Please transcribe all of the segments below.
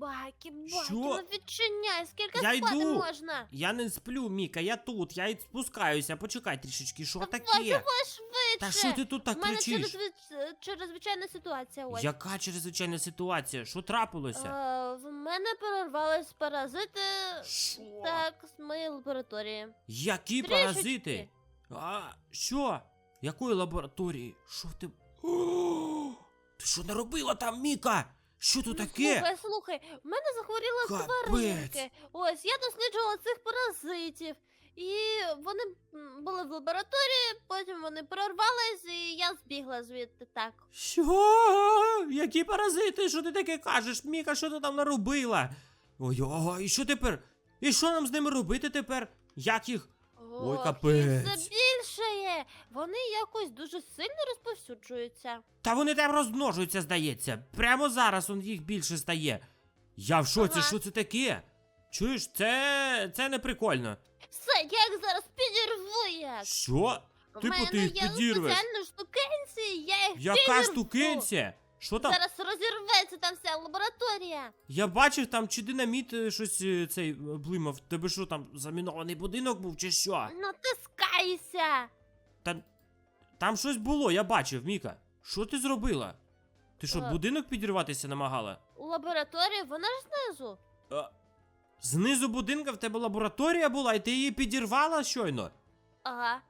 Бакі, бакі, Що? ну відчиняй, скільки Я спати йду. можна? Я не сплю, Міка, я тут, я й спускаюся. Почекай трішечки, що Давай, таке? давай швидше. Та що ти тут У так мене кричиш? чрезвич- чрезвичайна ситуація ось. Яка чрезвичайна ситуація? Що трапилося? Е, в мене перервались паразити Що? так з моєї лабораторії. Які Трішечки. паразити? А, що? Якої лабораторії? Що ти. О, ти що наробила там, Міка? Що тут Ну, таке? Слухай, слухай, в мене захворіли Капець. тваринки. Ось я досліджувала цих паразитів. І вони м, були в лабораторії, потім вони прорвались, і я збігла звідти так. Що? Які паразити? Що ти таке кажеш? Міка, що ти там наробила? Ой, ой, і що тепер? І що нам з ними робити тепер? Як їх? Ой, капець. їх все більшає. Вони якось дуже сильно розповсюджуються. Та вони там розмножуються, здається. Прямо зараз он їх більше стає. Я в шоці, Ага. що це таке? Чуєш, це. це не прикольно. Все, я їх зараз підірву як. Що? В Типу, мене ти їх є підірвеш? спеціальні штукенці, я їх Яка підірву. штукенція? Що там? Зараз розірветься там вся лабораторія. Я бачив там чи динаміт е, щось е, цей е, блимав. Тебе що там замінований будинок був чи що? Натискайся. Та там щось було, я бачив, Міка. Що ти зробила? Ти що, Е. будинок підірватися намагала? У лабораторії вона ж знизу. А, знизу будинка в тебе лабораторія була, і ти її підірвала щойно? Ага.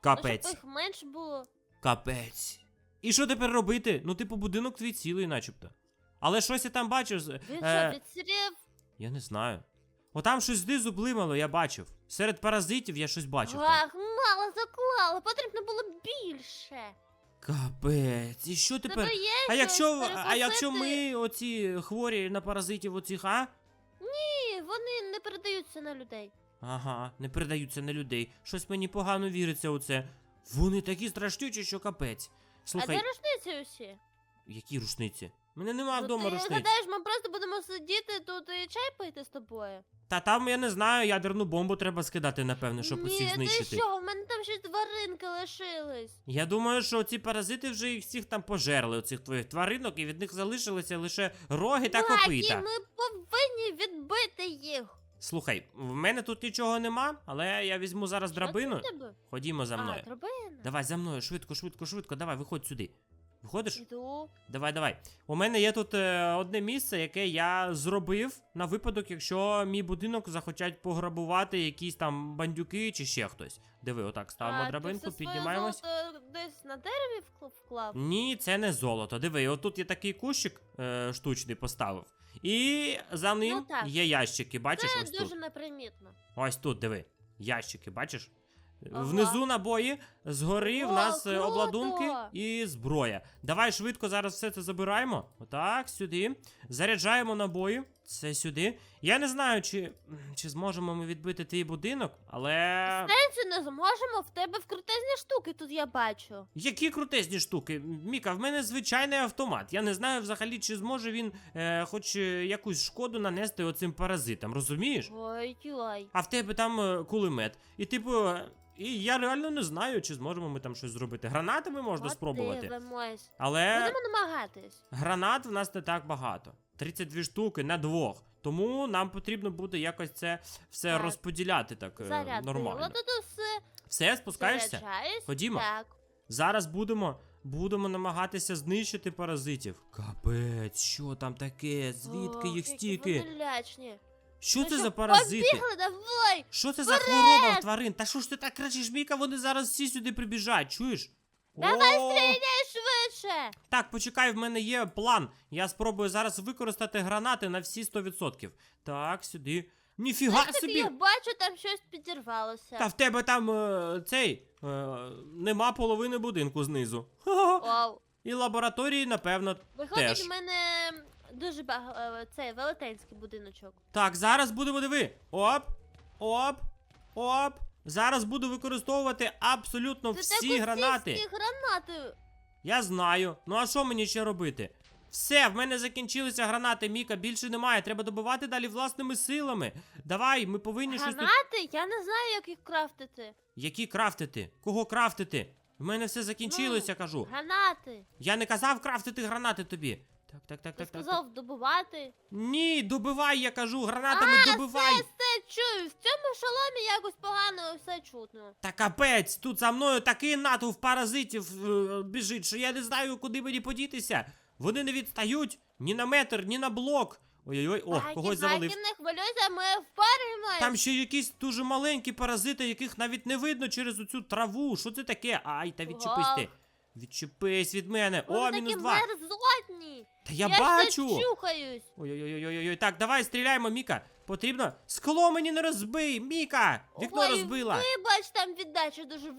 Капець. Щоб їх менш було. Капець. І що тепер робити? Ну, типу, будинок твій цілий, начебто. Але щось я там бачив. з- Він е, що, відсірів? Я не знаю. О, там щось знизу блимало, я бачив. Серед паразитів я щось бачив. там. Ах, мало заклали, потрібно було більше. Капець. І що тепер? Тебе є А щось якщо, а якщо ми оці хворі на паразитів оцих, а? Ні, вони не передаються на людей. Ага, не передаються на людей. Щось мені погано віриться у це. Вони такі страшнючі, що капець. Слухай, А де рушниці усі? які рушниці? Мене нема Ну, вдома ти рушниць. гадаєш, ми просто будемо сидіти тут і чай пити з тобою? Та там, я не знаю, ядерну бомбу треба скидати, напевно, щоб Ні, усіх ти знищити. що, в мене там ще тваринки лишились. Я думаю, що ці паразити вже їх всіх там пожерли, оцих твоїх тваринок, і від них залишилися лише роги та Бакі, копита. ми повинні відбити їх. Слухай, в мене тут нічого нема, але я візьму зараз Що це драбину. в тебе? Ходімо за мною. А, драбина. Давай за мною, швидко, швидко, швидко, давай, виходь сюди. Виходиш? Іду. Давай, давай. У мене є тут е, одне місце, яке я зробив на випадок, якщо мій будинок захочуть пограбувати якісь там бандюки чи ще хтось. Диви, отак ставимо а, драбинку, ти все своє піднімаємось. золото десь на дереві вкл- вклав? Ні, це не золото. Диви, отут є такий кущик е, штучний поставив. І за ним Ну так. є ящики, бачиш Це ось дуже тут. непримітно. Ось тут, диви. Ящики, бачиш? Ага. Внизу набої, згори в нас е, круто! обладунки і зброя. Давай швидко зараз все це забираємо. Отак, сюди. Заряджаємо набої. Це сюди. Я не знаю, чи, чи зможемо ми відбити твій будинок, але. Сенсі не зможемо, в тебе вкрутезні штуки тут я бачу. Які крутезні штуки. Міка, в мене звичайний автомат. Я не знаю взагалі, чи зможе він е, хоч е, якусь шкоду нанести оцим паразитам, розумієш? Ой-ой. А в тебе там е, кулемет. І типу, і я реально не знаю, чи зможемо ми там щось зробити. Гранатами можна спробувати. Подивимось. Але Будемо намагатись. гранат в нас не так багато. 32 штуки на двох. Тому нам потрібно буде якось це все Так. розподіляти так е, Зарядила нормально. тут усе. Все, спускаєшся? Заряджаюсь. Ходімо. Так. Зараз будемо. Будемо намагатися знищити паразитів. Капець, що там таке? Звідки Ох, їх які стільки? Вони лячні. Що Ну це що, за паразити? Побігли, давай! Що це за хвороба в тварин? Та що ж ти так кричиш, Міка? Вони зараз всі сюди прибіжать, чуєш? Давай О! стріляй швидше! Так, почекай, в мене є план. Я спробую зараз використати гранати на всі 100%. Так, сюди. Ніфіга Так, собі! я бачу, там щось підірвалося. Та в тебе там е, цей. Е, нема половини будинку знизу. Ха-ха. Вау. І лабораторії, напевно, Виходить, теж. в мене дуже багато цей велетенський будиночок. Так, зараз будемо диви. Оп, оп, оп. Зараз буду використовувати абсолютно Це всі гранати. Всі гранати. Я знаю. Ну а що мені ще робити? Все, в мене закінчилися гранати, Міка, більше немає. Треба добивати далі власними силами. Давай, ми повинні щось тут. Гранати? Я не знаю, як їх крафтити. Які крафтити? Кого крафтити? В мене все закінчилося, Ну, кажу. Гранати. Я не казав крафтити гранати тобі. Так, так, так, Ти так, так. так. сказав добувати. Ні, добивай, я кажу, гранатами а, добивай. Все, все чую. В цьому шоломі якось погано все чутно. Та капець, тут за мною такий натовп паразитів е, біжить, що я не знаю, куди мені подітися. Вони не відстають ні на метр, ні на блок. Ой-ой-ой, о, Такі, когось завалив. не хвилюйся, ми впораємось. Там ще якісь дуже маленькі паразити, яких навіть не видно через оцю траву. Що це таке? Ай, та відчепись ти. Відчепись від мене. Вони О, такі мінус два. мерзотні. Та я, Я бачу. все чухаюсь. Ой-ой-ой-ой-ой, так, давай стріляємо, Міка. Потрібно. Скло мені не розбий, Міка! Вікно Ой, розбила. Вибач, там віддача дуже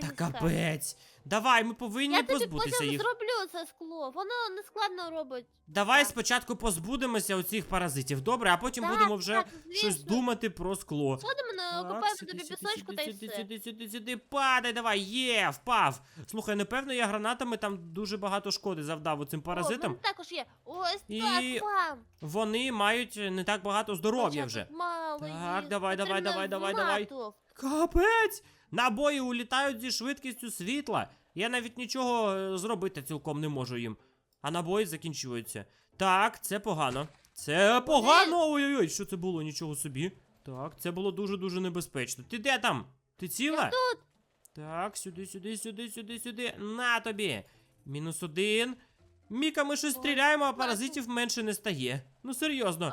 Та капець. Давай, ми повинні Я тобі позбутися потім їх. зроблю це скло. Воно не складно робить. Давай Так. спочатку позбудемося оцих паразитів, добре, а потім Так, будемо вже так, щось звісно. думати про скло. Сходимо на Так, копаємо сюди, тобі сюди, пісочку та й сюди, все. сюди, сюди, сюди, падай, давай, є, впав. Слухай, напевно, я гранатами там дуже багато шкоди завдав оцим О, в паразитам. мене також є. Ось І так вам. Вони мають не так багато здоров'я вже. Мало Так, їх. давай, давай, Потрібно давай, давай, давай. Капець! Набої улітають зі швидкістю світла. Я навіть нічого е, зробити цілком не можу їм. А набої закінчуються. Так, це погано. Це погано! Ой-ой-ой, що це було? Нічого собі. Так, це було дуже-дуже небезпечно. Ти де там? Ти ціла? Я тут. Так, сюди, сюди, сюди, сюди, сюди. На тобі. Мінус один. Міка, ми щось стріляємо, а паразитів менше не стає. Ну серйозно.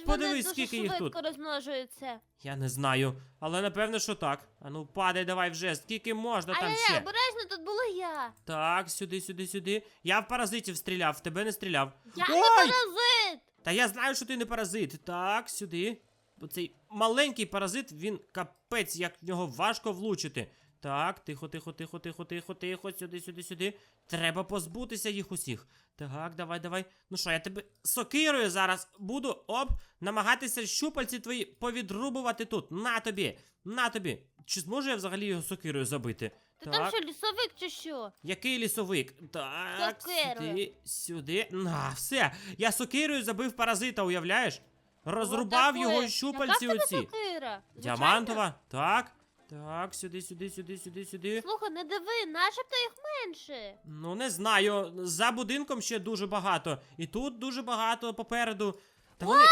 А, Виходить, вони Подивись, дуже скільки їх швидко тут. розмножуються. Я не знаю, але напевно, що так. Ану, падай, давай вже, скільки можна там Ай-яй, обережно тут була я. Так, сюди, сюди, сюди. Я в паразитів стріляв, в тебе не стріляв. Я не паразит. Та я знаю, що ти не паразит. Так, сюди. Оцей маленький паразит, він капець, як в нього важко влучити. Так, тихо, тихо, тихо, тихо, тихо, тихо, сюди, сюди, сюди. Треба позбутися їх усіх. Так, давай, давай. Ну що, я тебе сокирою зараз буду оп, намагатися щупальці твої повідрубувати тут. На тобі, на тобі. Чи зможу я взагалі його сокирою забити? Ти так. там що, лісовик чи що? Який лісовик? Так, Сокирою. сюди, сюди. На, все. Я сокирою забив паразита, уявляєш? Розрубав Отакої. його щупальці Яка в тебе оці. сокира? Звичайна? Діамантова, так. Так, сюди, сюди, сюди, сюди, сюди. Слухай, не диви, начебто їх менше. Ну, не знаю. За будинком ще дуже багато. І тут дуже багато попереду. Та вони...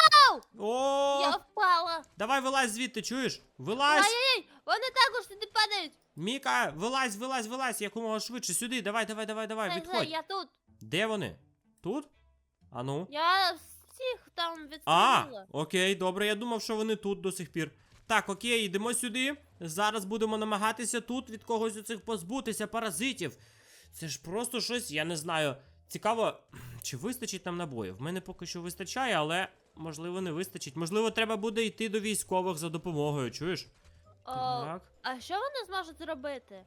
О, Я впала. давай вилазь звідти, чуєш? Вилазь! Ай-яй, вони також туди падають. Міка, вилазь, вилазь, вилазь, якомога швидше. Сюди, давай, давай, давай, давай, все, відходь. я тут. Де вони? Тут? Ану. Я всіх там А, відстрілила. окей, добре, я думав, що вони тут до сих пір. Так, окей, йдемо сюди. Зараз будемо намагатися тут від когось у цих позбутися паразитів. Це ж просто щось, я не знаю. Цікаво, чи вистачить нам набоїв? В мене поки що вистачає, але можливо не вистачить. Можливо, треба буде йти до військових за допомогою, чуєш? О, Так. а що вони зможуть зробити?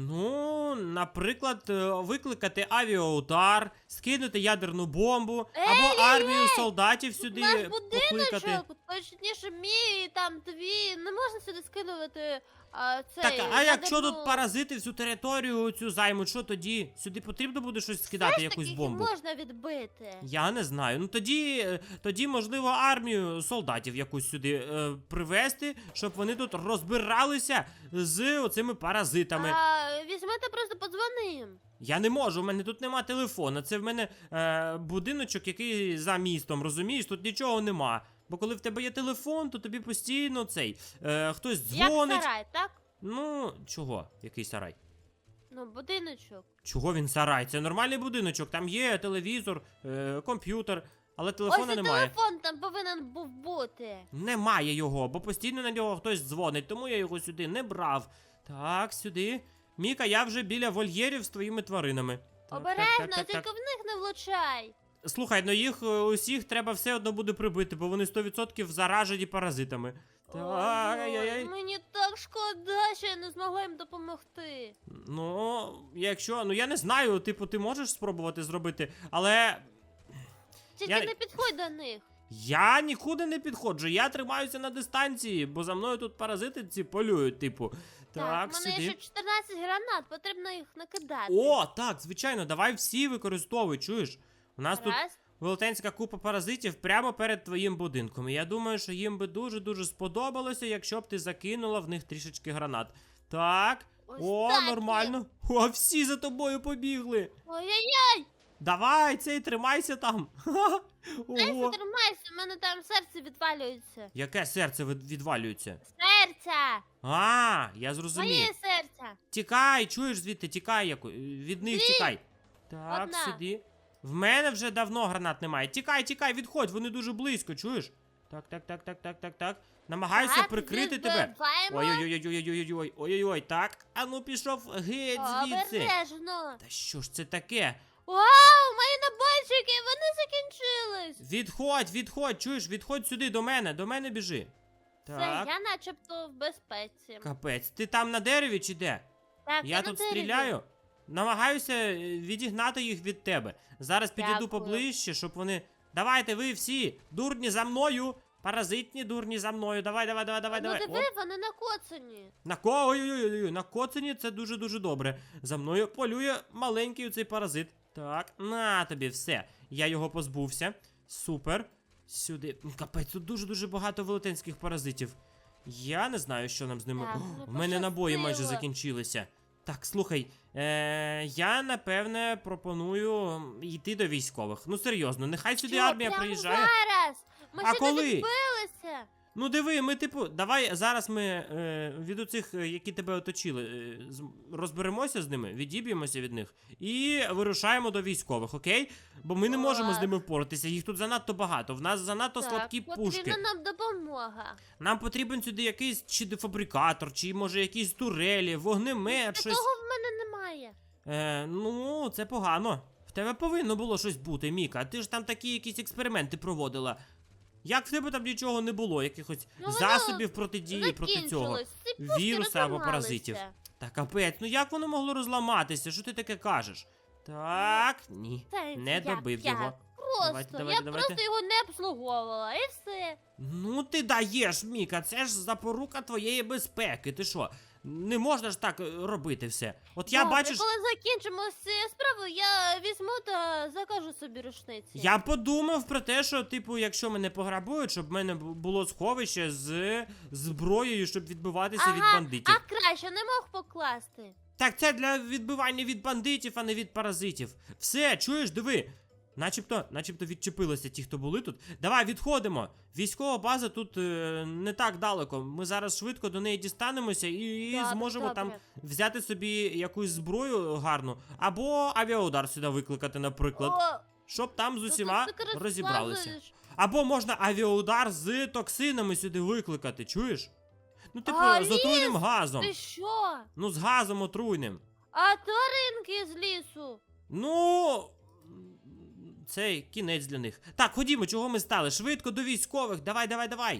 Ну, наприклад, е, викликати авіаудар, скинути ядерну бомбу, або Ей-ей-ей! армію солдатів сюди Наш покликати. точніше, мій там твій, не можна сюди скидувати а, цей. Так, а якщо ядерну- тут паразити всю територію цю займуть, що тоді? Сюди потрібно буде щось скидати, ж якусь таки, їх бомбу. можна відбити. Я не знаю. Ну тоді, е, тоді, можливо, армію солдатів якусь сюди е, привезти, щоб вони тут розбиралися з оцими паразитами. А візьмете просто подзвони їм. Я не можу, в мене тут нема телефона. Це в мене е, будиночок, який за містом, розумієш? Тут нічого нема. Бо коли в тебе є телефон, то тобі постійно цей е, хтось Як дзвонить. сарай, так? Ну, чого? Який сарай? Ну, будиночок. Чого він сарай? Це нормальний будиночок, там є телевізор, е, комп'ютер, але телефона Ось і немає. телефон там повинен був бути. Немає його, бо постійно на нього хтось дзвонить, тому я його сюди не брав. Так, сюди. Міка, я вже біля вольєрів з твоїми тваринами. Так, Обережно, так, так, так, тільки так. в них не влучай. Слухай, ну їх е, усіх треба все одно буде прибити, бо вони 100% заражені паразитами. Так, ай-яй-яй. Мені так шкода, що я не змогла їм допомогти. Ну, якщо. Ну я не знаю, типу, ти можеш спробувати зробити, але Тільки Я- не підходь до них. Я нікуди не підходжу, я тримаюся на дистанції, бо за мною тут паразити ці полюють, типу. Так, в мене сюди. ще 14 гранат, потрібно їх накидати. О, так, звичайно, давай всі використовуй, чуєш? У нас тут Раз. велетенська купа паразитів прямо перед твоїм будинком. І я думаю, що їм би дуже-дуже сподобалося, якщо б ти закинула в них трішечки гранат. Так. О, нормально. О, всі за тобою побігли. Ой-ой-ой! Давай, цей тримайся там. Ха-ха. Дайся, тримайся, в мене там серце відвалюється. Яке серце від- відвалюється? Серця! А, я зрозумів. Моє серця! Тікай, чуєш звідти, тікай від них Дві. тікай. Так, Одна. сюди. В мене вже давно гранат немає. Тікай, тікай, відходь, вони дуже близько, чуєш? Так, так, так, так, так, так, так. Намагаюся Так, прикрити тебе. збиваємо. Ой-ой-ой-ой-ой-ой-ой, ой-ой-ой, так. А ну пішов геть звідси. Обережно. Та що ж це таке? Вау, мої набойчики, вони закінчились. Відходь, відходь, чуєш, відходь сюди до мене, до мене біжи. Все, Так, я начебто в безпеці. капець. Ти там на дереві чи де? Так, Я на тут дереві. стріляю. Намагаюся е, відігнати їх від тебе. Зараз підійду Дякую. поближче, щоб вони. Давайте, ви всі! Дурні за мною! Паразитні дурні за мною. Давай, давай, давай, давай, ну давай. диви, Оп. вони накоцані. На ко... Ой-ой-ой, на коцині це дуже-дуже добре. За мною полює маленький цей паразит. Так, на тобі все. Я його позбувся. Супер. Сюди. Капець, тут дуже-дуже багато велетенських паразитів. Я не знаю, що нам з ними. Так, О, ну, У мене набої майже закінчилися. Так, слухай, е, я напевне пропоную йти до військових. Ну серйозно, нехай сюди Що, армія прямо приїжджає. зараз? Ми А ще не відбилися. Ну диви, ми типу, давай зараз ми е, від оцих, е, які тебе оточили, е, з- розберемося з ними, відіб'ємося від них і вирушаємо до військових, окей? Бо ми не можемо з ними впоратися, їх тут занадто багато. В нас занадто так, слабкі потрібна пушки. нам допомога. Нам потрібен сюди якийсь чи дефабрикатор, чи може якісь турелі, вогнемет, щось. Такого в мене немає. Е, ну, це погано. В тебе повинно було щось бути, Міка. Ти ж там такі якісь експерименти проводила. Як в тебе там нічого не було, якихось Ну, воно засобів протидії проти цього? Закінчилось. Ці пушки Віруса або розламалися. паразитів. Та капець, ну як воно могло розламатися? Що ти таке кажеш? Так, ні. Та Не як, добив як? його. Просто, Давайте, давайте, я давайте. просто його не обслуговувала, і все. Ну ти даєш, Міка, це ж запорука твоєї безпеки. Ти що? Не можна ж так е, робити все. От я Добре, бачиш. коли закінчимо з цією справою, я візьму та закажу собі рушниці. Я подумав про те, що, типу, якщо мене пограбують, щоб в мене бу- було сховище з зброєю, щоб відбиватися від Ага, бандитів. А краще не мог покласти. Так це для відбивання від бандитів, а не від паразитів. Все, чуєш, диви. Начебто, начебто відчепилися ті, хто були тут. Давай, відходимо. Військова база тут е, не так далеко. Ми зараз швидко до неї дістанемося і, і Добре, зможемо там взяти собі якусь зброю гарну, або авіаудар сюди викликати, наприклад, О, щоб там з тут усіма розібралися. Або можна авіаудар з токсинами сюди викликати, чуєш? Ну, типу, А, з отруйним газом. Ти що? Ну, з газом отруйним. А тваринки з лісу? Ну. Це кінець для них. Так, ходімо, чого ми стали? Швидко до військових. Давай, давай, давай.